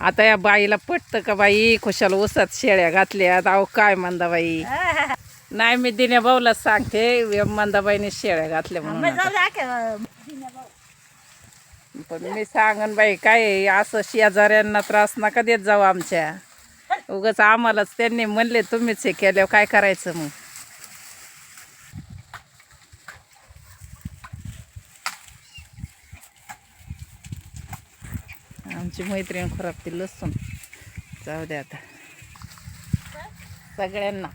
आता या बाईला पटतं का बाई? खुशाल उसात शेळ्या घातल्यात. अहो काय म्हणता बाई? हा, नाही मी दिन्या भाऊलाच सांगते. मंदाबाईने शेळ्या घातल्या म्हणून पण मी सांगन बाई काय असं शेजाऱ्यांना त्रास नका देत जाऊ आमच्या. उगाच आम्हालाच त्यांनी म्हणले तुम्हीच हे केल्यावर काय करायचं मग? आमची मैत्रीण खराब ती लसूण. जाऊ दे आता. सगळ्यांना.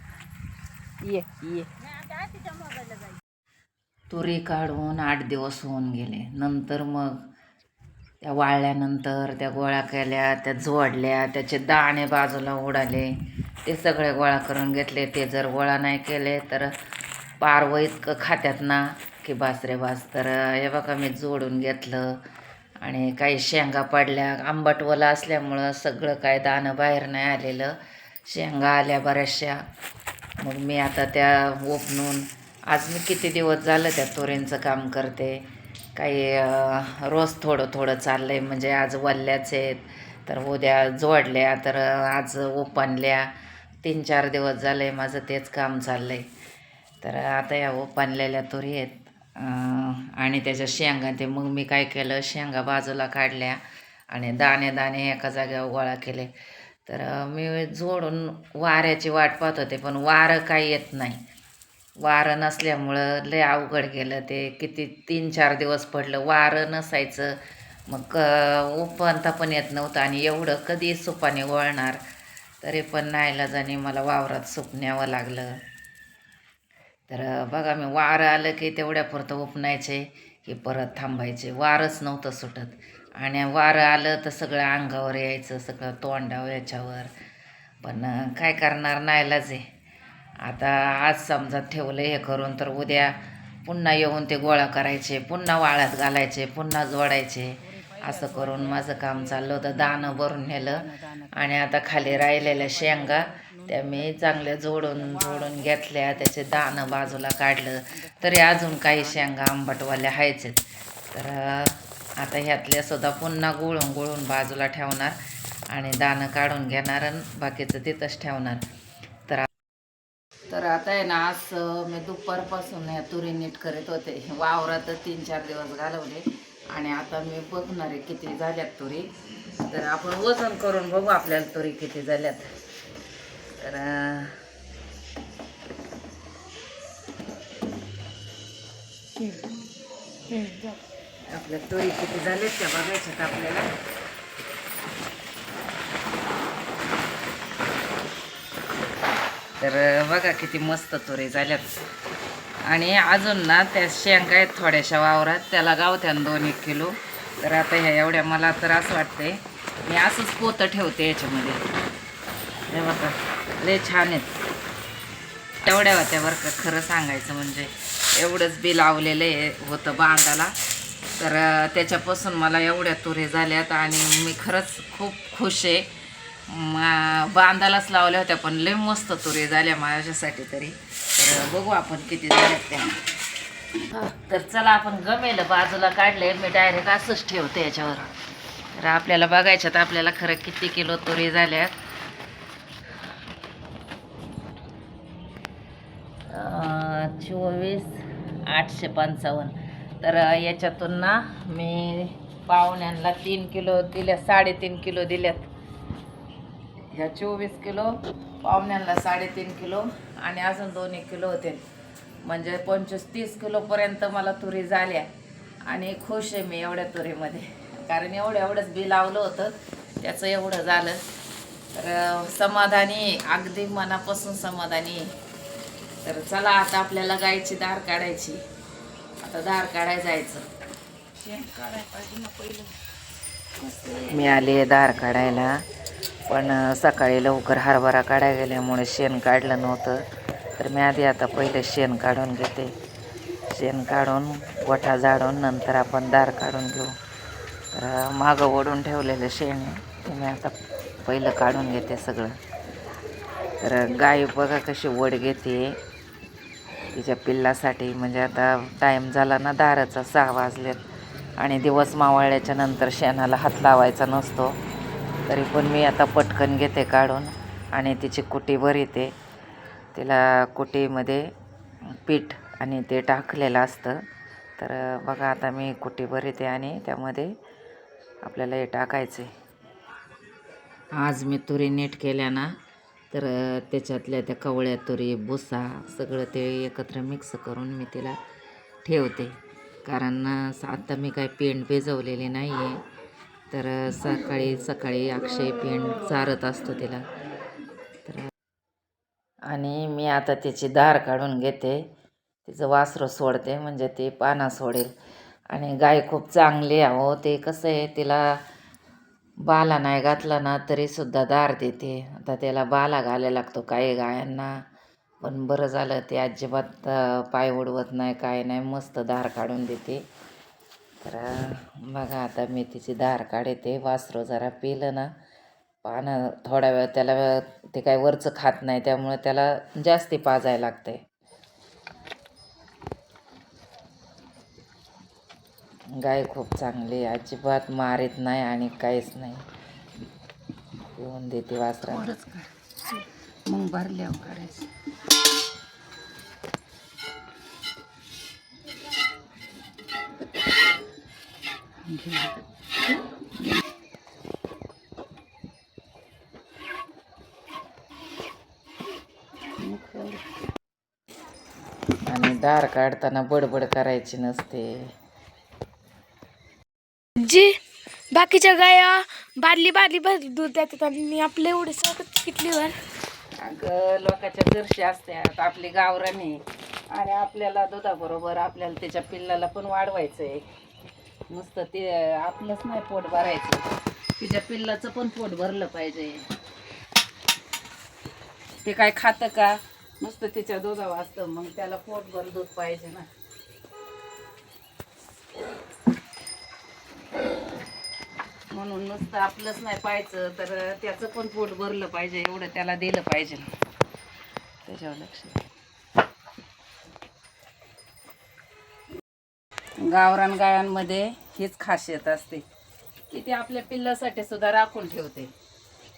ये ये. तुरी काढून आठ दिवस होऊन गेले. नंतर मग त्या वाळल्यानंतर त्या गोळा केल्या त्या जोडल्या त्याचे दाणे बाजूला उडाले. ते सगळे गोळा करून घेतले. ते जर गोळा नाही केले तर पारवं इतकं खात्यात ना की बासरे बास. तर हे बघा मी जोडून घेतलं. आणि काही शेंगा पडल्या आंबटवला असल्यामुळं सगळं काय दाणं बाहेर नाही आलेलं. शेंगा आल्या बऱ्याचशा. मग मी आता त्या ओपणून आज मी किती दिवस झालं त्या तोरींचं काम करते. काही रोज थोडं थोडं चाललं आहे म्हणजे आज वल्ल्याच आहेत तर उद्या जोडल्या तर आज ओपणल्या तीन चार दिवस झाले माझं तेच काम चाललं आहे तर आता या ओपणलेल्या तोरी आहेत. आणि त्याच्या शेंगा ते मग मी काय केलं शेंगा बाजूला काढल्या आणि दाणे दाणे एका जागेवर गोळा केले. तर मी जोडून वाऱ्याची वाट पाहत होते पण वारं काही येत नाही. वारं नसल्यामुळं लय अवघड गेलं ते किती तीन चार दिवस पडलं. वारं नसायचं मग ओपनता पण येत नव्हतं आणि एवढं कधी सुपाने वळणार तरी पण नाईलाजाने मला वावरात सुपण्यावं लागलं. तर बघा मी वारं आलं की तेवढ्यापुरतं उपणायचे की परत थांबायचे. वारच नव्हतं सुटत. आणि वारं आलं तर सगळं अंगावर यायचं सगळं तोंडावर याच्यावर. पण काय करणार नाहीलाच आहे. आता आज समजा ठेवलं हे करून तर उद्या पुन्हा येऊन ते गोळा करायचे पुन्हा वाळ्यात घालायचे पुन्हा जोडायचे. असं करून माझं काम चाललं होतं दाणं भरून नेलं. आणि आता खाली राहिलेल्या शेंगा त्या मी चांगल्या जोडून जोडून घेतल्या. त्याचे दाणं बाजूला काढलं. तरी अजून काही शेंगा आंबटवाल्या आहेच तर आता ह्यातल्या सुद्धा पुन्हा गुळून गुळून बाजूला ठेवणार आणि दाणं काढून घेणार आणि बाकीचं तिथंच ठेवणार. तर तर आता आहे ना आज मी दुपारपासून या तुरी नीट करीत होते. वावरात तीन चार दिवस घालवले. आणि आता मी बघणार आहे किती झाल्यात तुरी. तर आपण वजन करून बघू आपल्याला तुरी किती झाल्यात. तर आपल्या तुरी किती झाल्यात त्या बघायच्यात आपल्याला. तर बघा किती मस्त तुरी झाल्यात. आणि अजून ना त्या शेंगा आहेत थोड्याशा वावरात. त्याला गावत्यान दोन एक किलो. तर आता ह्या एवढ्या मला तर असं वाटतंय मी असंच पोतं ठेवते याच्यामध्ये. हे बघा लय छान आहेत. तेवढ्या होत्या बरं का खरं सांगायचं म्हणजे. एवढंच बी लावलेलं आहे होतं बांधाला. तर त्याच्यापासून मला एवढ्या तुरे झाल्यात आणि मी खरंच खूप खुश आहे. मा बांधालाच लावल्या होत्या पण लय मस्त तुरे झाल्या माझ्यासाठी तरी. तर बघू आपण किती झाल्यात त्या. तर चला आपण गमेल बाजूला काढले मी डायरेक्ट असंच ठेवते याच्यावर. तर आपल्याला बघायच्यात आपल्याला खरं किती किलो तुरी झाल्यात. चोवीस आठशे पंचावन्न. तर याच्यातून ना मी पाहुण्यांना तीन किलो दिल्या साडेतीन किलो दिल्यात. ह्या चोवीस किलो पाहुण्यांना साडेतीन किलो आणि अजून दोन एक किलो होते. म्हणजे पंचवीस तीस किलोपर्यंत मला तुरी झाल्या. आणि खुश आहे मी एवढ्या तुरीमध्ये. कारण एवढं एवढंच बी लावलं होतं. त्याचं एवढं झालं. तर समाधानी अगदी मनापासून समाधानी. तर चला आता आपल्याला गायची दार काढायची. आता दार काढाय जायचं. मी आले दार काढायला. पण सकाळी लवकर हरभरा काढायला गेल्यामुळे शेण काढलं नव्हतं. तर मी आधी आता पहिले शेण काढून घेते. शेण काढून गोठा झाडून नंतर आपण दार काढून घेऊ. तर मागं ओढून ठेवलेलं शेण ते मी आता पहिलं काढून घेते सगळं. तर गाय बघा कशी वड घेते. तिच्या पिल्लासाठी म्हणजे आता टाईम झाला ना दाराचा सहा वाजलेत. आणि दिवस मावळल्याच्या नंतर शेणाला हात लावायचा नसतो. तरी पण मी आता पटकन घेते काढून आणि तिची कुटी येते तिला कुटीमध्ये पीठ आणि ते टाकलेलं असतं. तर बघा आता मी कुटी येते आणि त्यामध्ये आपल्याला हे टाकायचे. आज मी तुरी नीट केल्या ना तर त्याच्यातल्या त्या कवळ्या तुरी भुसा सगळं ते एकत्र मिक्स करून मी तिला ठेवते. कारण आता मी काय पेंट भिजवलेली नाही आहे तर सकाळी सकाळी अक्षय पेंड चारत असतो तिला. तर आणि मी आता तिची धार काढून घेते. तिचं वासरं सोडते म्हणजे ती पाना सोडेल. आणि गाय खूप चांगली आहो ते कसं आहे तिला बाला नाही घातला ना तरीसुद्धा दार देते. आता त्याला बाला घालायला लागतो काही गायांना. पण बरं झालं ते अजिबात पाय उडवत नाही काय नाही. मस्त दार काढून देते. तर बघा आता मेथीची धार काढते. वासरू जरा पिलं ना. पानं थोडा वेळ त्याला ते काय वरचं खात नाही त्यामुळे त्याला जास्ती पाजायला लागते. गाय खूप चांगली आहे, अजिबात मारीत नाही आणि काहीच नाही. पिऊन देते वासरा मग भरल्यावर काढायचं आणि दार काढताना बडबड करायची नसते. जी बाकीच्या गाया बादली बादली बादली दूध देतात आणि आपले एवढे सगळं किटलीवर. अगं लोकांच्या जर्शी असतात. आपली गावरानी. आणि आपल्याला दुधाबरोबर आपल्याला त्याच्या पिल्लाला पण वाढवायचं आहे नुसतं ते आपलंच नाही पोट भरायचं. तिच्या पिल्लाचं पण पोट भरलं पाहिजे. ते काय खातं का? नुसतं तिच्या दुधावर असतं. मग त्याला पोटभर दूध पाहिजे ना. म्हणून नुसतं आपलंच नाही पाहायचं. तर त्याचं पण पोट भरलं पाहिजे. एवढं त्याला दिलं पाहिजे. त्याच्यावर लक्ष गावरान गायांमध्ये हीच खासियत असते. की ते आपल्या पिल्लासाठी सुद्धा राखून ठेवते.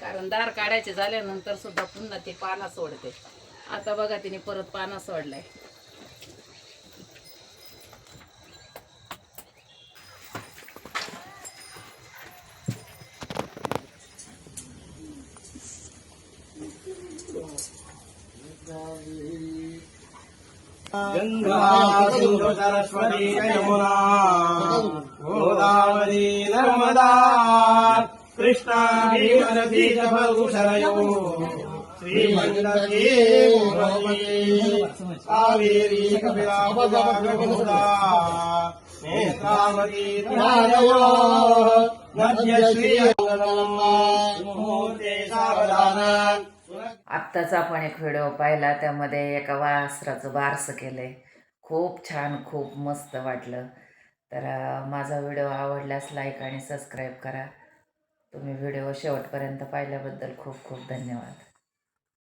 कारण दार काढायचे झाल्यानंतर सुद्धा पुन्हा ते पाना सोडते. आता बघा तिने परत पाना सोडलाय. गंगा सिंधु सरस्वती यमुना गोदावरी नर्मदा कृष्णा भीमनदी जलकुशलयो श्रीमन्नदी गोमती कावेरी कपिलापदा नेत्रावती त्राणयो मध्यश्री मुहूर्ते सावधान आत्ताचा आपण एक व्हिडिओ पाहिला त्यामध्ये एका वासराचं बारसं केलं आहे खूप छान खूप मस्त वाटलं. तर माझा व्हिडिओ आवडल्यास लाईक आणि सबस्क्राईब करा. तुम्ही व्हिडिओ शेवटपर्यंत पाहिल्याबद्दल खूप खूप धन्यवाद.